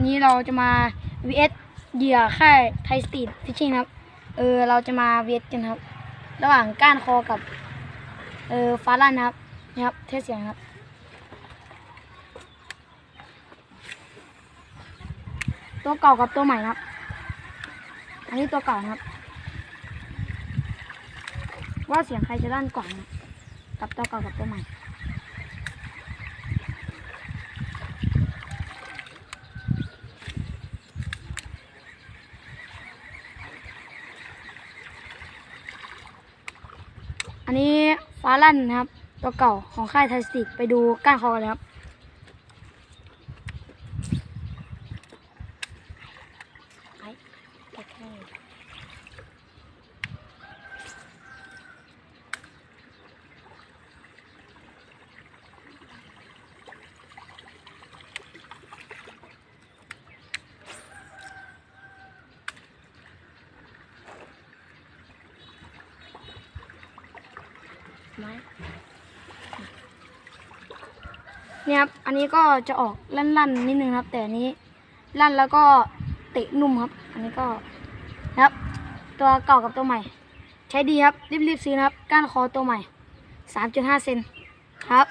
นี้เราจะมา vs เหยื่อค่ายไทยสตรีทฟิชชิ่งครับ เออเราจะมา vs กันครับ ระหว่างก้านคอกับ เออฟาลันนครับนี่ครับ เทสเสียงครับตัวเก่ากับตัวใหม่ครับ อันนี้ตัวเก่าครับ ว่าเสียงใครจะลั่นกว่านกับตัวเก่ากับตัวใหม่ นนี้ฟ้าลั่นนะครับ ตัวเก่าของค่ายไทยสติกไปดูก้านคอกันนะครับไอ้ ไหมเนี่ยครับ อันนี้ก็จะออกลั่นๆนิดนึงครับ แต่นนี้ลั่นแล้วก็เตะนุ่มครับ อันนี้ก็นะครับ ตัวเก่ากับตัวใหม่ ใช้ดีครับ รีบๆซื้อนะครับ ก้านคอตัวใหม่ 3.5 เซนครับ